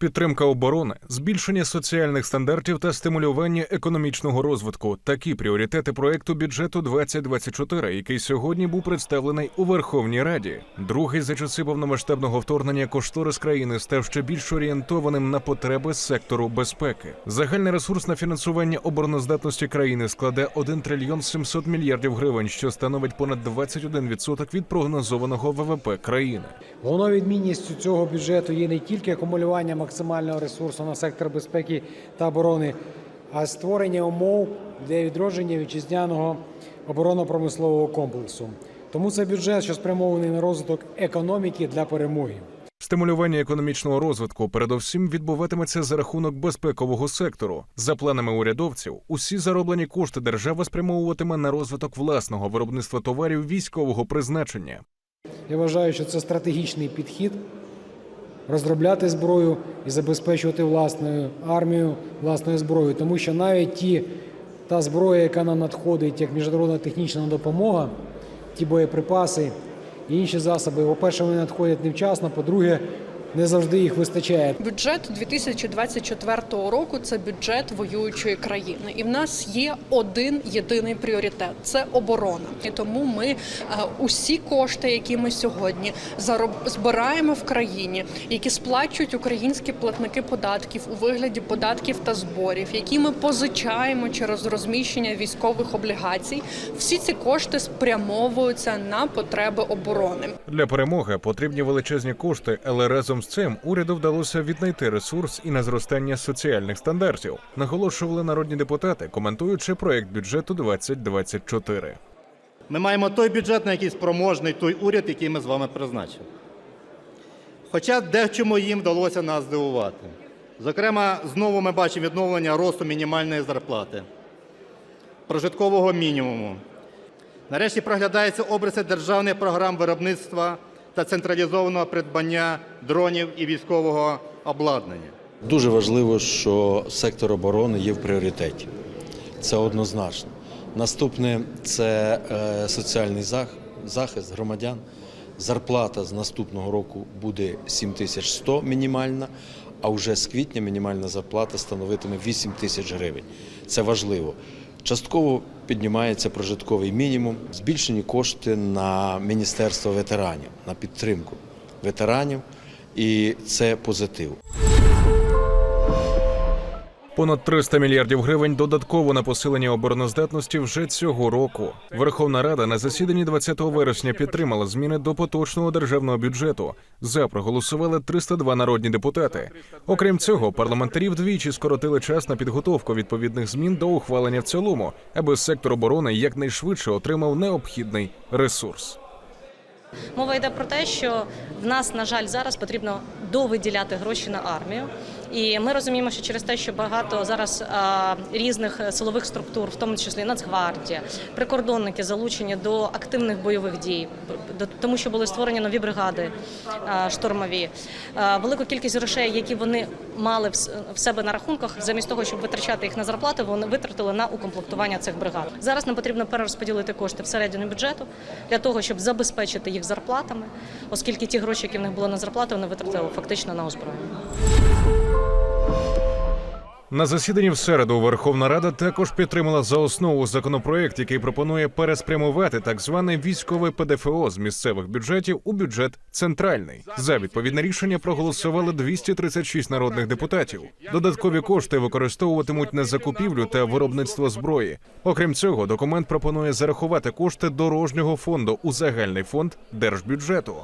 підтримка оборони, збільшення соціальних стандартів та стимулювання економічного розвитку такі пріоритети проекту бюджету 2024, який сьогодні був представлений у Верховній Раді. Другий за часи повномасштабного вторгнення кошторис країни став ще більш орієнтованим на потреби сектору безпеки. Загальний ресурс на фінансування обороноздатності країни складе 1 трильйон 700 мільярдів гривень, що становить понад 21% від прогнозованого ВВП країни. Головною відмінністю цього бюджету є не тільки акумулювання максимального ресурсу на сектор безпеки та оборони, а створення умов для відродження вітчизняного оборонно-промислового комплексу. Тому це бюджет, що спрямований на розвиток економіки для перемоги. Стимулювання економічного розвитку передовсім відбуватиметься за рахунок безпекового сектору. За планами урядовців, усі зароблені кошти держава спрямовуватиме на розвиток власного виробництва товарів військового призначення. Я вважаю, що це стратегічний підхід розробляти зброю і забезпечувати власною армію, власною зброєю, тому що навіть ті, та зброя, яка нам надходить як міжнародна технічна допомога, ті боєприпаси і інші засоби, по-перше, вони надходять невчасно, по-друге, не завжди їх вистачає. Бюджет 2024 року це бюджет воюючої країни, і в нас є один єдиний пріоритет це оборона. І тому ми е, усі кошти, які ми сьогодні збираємо в країні, які сплачують українські платники податків у вигляді податків та зборів, які ми позичаємо через розміщення військових облігацій, всі ці кошти спрямовуються на потреби оборони. Для перемоги потрібні величезні кошти, але разом з цим уряду вдалося віднайти ресурс і на зростання соціальних стандартів, наголошували народні депутати, коментуючи проект бюджету 2024. Ми маємо той бюджет, на який спроможний той уряд, який ми з вами призначили. Хоча дечому їм вдалося нас здивувати. Зокрема, знову ми бачимо відновлення росту мінімальної зарплати, прожиткового мінімуму. Нарешті проглядаються обриси державних програм виробництва та централізованого придбання дронів і військового обладнання. Дуже важливо, що сектор оборони є в пріоритеті. Це однозначно. Наступне це е, соціальний захист громадян. Зарплата з наступного року буде 7100 мінімальна, а вже з квітня мінімальна зарплата становитиме 8 тисяч гривень. Це важливо. Частково піднімається прожитковий мінімум, збільшені кошти на Міністерство ветеранів, на підтримку ветеранів, і це позитив. Понад 300 мільярдів гривень додатково на посилення обороноздатності вже цього року. Верховна Рада на засіданні 20 вересня підтримала зміни до поточного державного бюджету. За проголосували 302 народні депутати. Окрім цього, парламентарі вдвічі скоротили час на підготовку відповідних змін до ухвалення в цілому, аби сектор оборони якнайшвидше отримав необхідний ресурс. Мова йде про те, що в нас, на жаль, зараз потрібно довиділяти гроші на армію. І ми розуміємо, що через те, що багато зараз різних силових структур, в тому числі Нацгвардія, прикордонники залучені до активних бойових дій, тому, що були створені нові бригади штурмові, велику кількість грошей, які вони мали в, себе на рахунках, замість того, щоб витрачати їх на зарплати, вони витратили на укомплектування цих бригад. Зараз нам потрібно перерозподілити кошти всередину бюджету для того, щоб забезпечити їх зарплатами, оскільки ті гроші, які в них були на зарплати, вони витратили фактично на озброєння. На засіданні в середу Верховна Рада також підтримала за основу законопроект, який пропонує переспрямувати так зване військове ПДФО з місцевих бюджетів у бюджет центральний. За відповідне рішення проголосували 236 народних депутатів. Додаткові кошти використовуватимуть на закупівлю та виробництво зброї. Окрім цього, документ пропонує зарахувати кошти дорожнього фонду у загальний фонд держбюджету.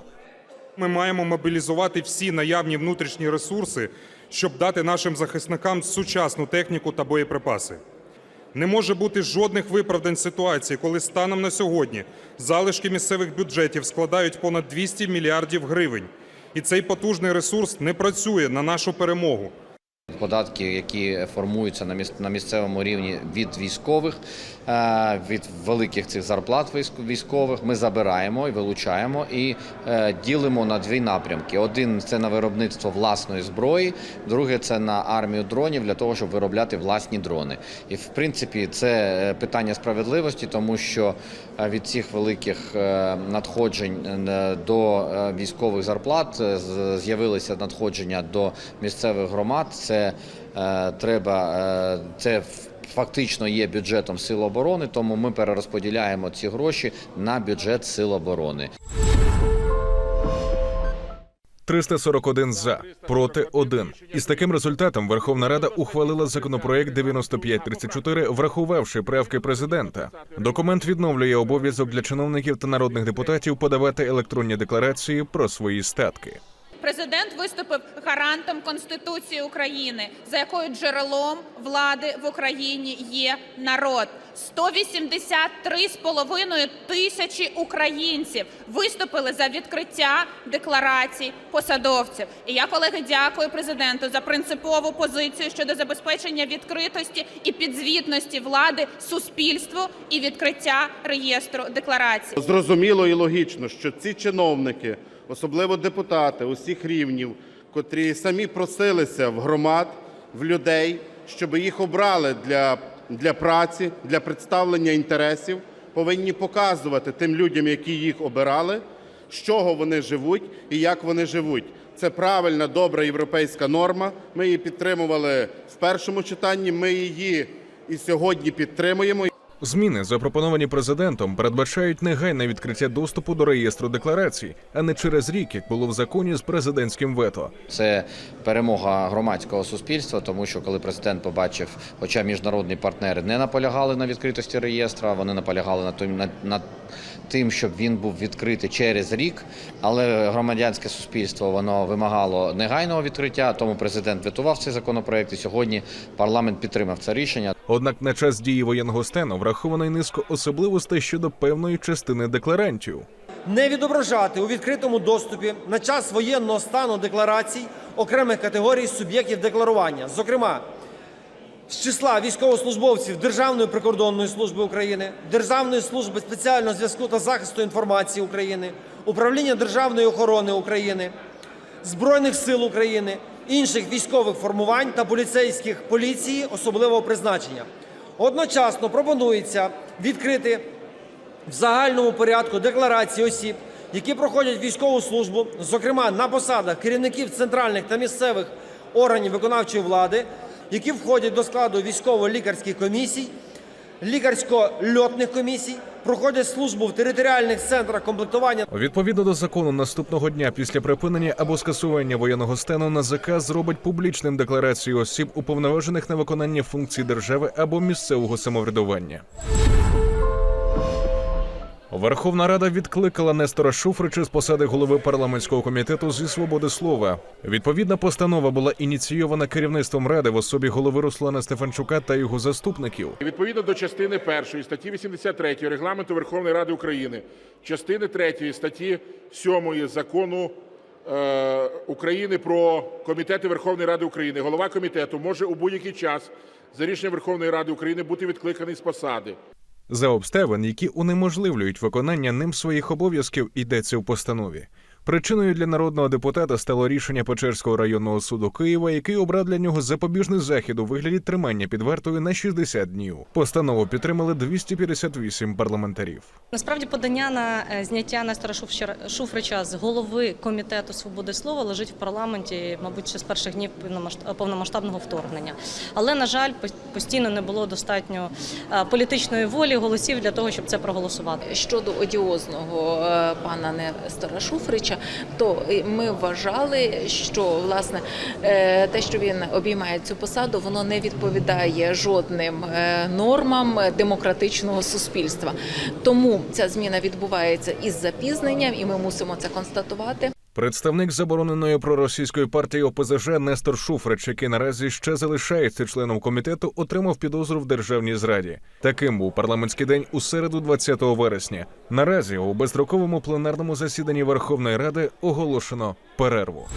Ми маємо мобілізувати всі наявні внутрішні ресурси, щоб дати нашим захисникам сучасну техніку та боєприпаси. Не може бути жодних виправдань ситуації, коли станом на сьогодні залишки місцевих бюджетів складають понад 200 мільярдів гривень, і цей потужний ресурс не працює на нашу перемогу. Податки, які формуються на міс- на місцевому рівні від військових, е, від великих цих зарплат військових, ми забираємо і вилучаємо і е, ділимо на дві напрямки: один це на виробництво власної зброї, друге це на армію дронів для того, щоб виробляти власні дрони. І в принципі це е, питання справедливості, тому що від цих великих надходжень до військових зарплат з'явилися надходження до місцевих громад. Це е, треба е, це. Фактично є бюджетом сил оборони, тому ми перерозподіляємо ці гроші на бюджет сил оборони. 341 за, проти 1. Із таким результатом Верховна Рада ухвалила законопроект 9534, врахувавши правки президента. Документ відновлює обов'язок для чиновників та народних депутатів подавати електронні декларації про свої статки. Президент виступив гарантом Конституції України, за якою джерелом влади в Україні є народ. 183,5 тисячі українців виступили за відкриття декларацій посадовців. І я, колеги, дякую президенту за принципову позицію щодо забезпечення відкритості і підзвітності влади суспільству і відкриття реєстру декларацій. Зрозуміло і логічно, що ці чиновники, особливо депутати усіх рівнів, котрі самі просилися в громад, в людей, щоб їх обрали для, для праці, для представлення інтересів, повинні показувати тим людям, які їх обирали, з чого вони живуть і як вони живуть. Це правильна, добра європейська норма. Ми її підтримували в першому читанні. Ми її і сьогодні підтримуємо. Зміни, запропоновані президентом, передбачають негайне відкриття доступу до реєстру декларацій, а не через рік, як було в законі з президентським вето. Це перемога громадського суспільства, тому що коли президент побачив, хоча міжнародні партнери не наполягали на відкритості реєстра, вони наполягали на на, на тим, щоб він був відкритий через рік. Але громадянське суспільство воно вимагало негайного відкриття. Тому президент ветував цей законопроект. І сьогодні парламент підтримав це рішення. Однак на час дії воєнного стану враховано й низку особливостей щодо певної частини декларантів. не відображати у відкритому доступі на час воєнного стану декларацій окремих категорій суб'єктів декларування, зокрема з числа військовослужбовців Державної прикордонної служби України, Державної служби спеціального зв'язку та захисту інформації України, Управління державної охорони України, Збройних сил України, інших військових формувань та поліцейських поліції особливого призначення. Одночасно пропонується відкрити в загальному порядку декларації осіб, які проходять військову службу, зокрема на посадах керівників центральних та місцевих органів виконавчої влади, які входять до складу військово-лікарських комісій, лікарсько-льотних комісій, проходять службу в територіальних центрах комплектування Відповідно до закону, наступного дня після припинення або скасування воєнного стану НАЗК зробить публічним декларацію осіб, уповноважених на виконання функцій держави або місцевого самоврядування. Верховна Рада відкликала Нестора Шуфрича з посади голови парламентського комітету зі свободи слова. Відповідна постанова була ініційована керівництвом ради в особі голови Руслана Стефанчука та його заступників. Відповідно до частини 1 статті 83 Регламенту Верховної Ради України, частини 3 статті 7 Закону е, України про комітети Верховної Ради України, голова комітету може у будь-який час за рішенням Верховної Ради України бути відкликаний з посади. За обставин, які унеможливлюють виконання ним своїх обов'язків, йдеться в постанові. Причиною для народного депутата стало рішення Печерського районного суду Києва, який обрав для нього запобіжний захід у вигляді тримання під вартою на 60 днів. Постанову підтримали 258 парламентарів. Насправді подання на е, зняття Нестора Шуфрича з голови комітету свободи слова лежить в парламенті, мабуть, ще з перших днів повномасш- повномасштабного вторгнення. Але на жаль, постійно не було достатньо е, політичної волі, голосів для того, щоб це проголосувати. Щодо одіозного е, пана Нестора Шуфрича, то е, ми вважали, що власне е, те, що він обіймає цю посаду, воно не відповідає жодним е, нормам демократичного суспільства. Тому ця зміна відбувається із запізненням, і ми мусимо це констатувати. Представник забороненої проросійської партії ОПЗЖ Нестор Шуфрич, який наразі ще залишається членом комітету, отримав підозру в державній зраді. Таким був парламентський день у середу, 20 вересня. Наразі у безстроковому пленарному засіданні Верховної Ради оголошено перерву.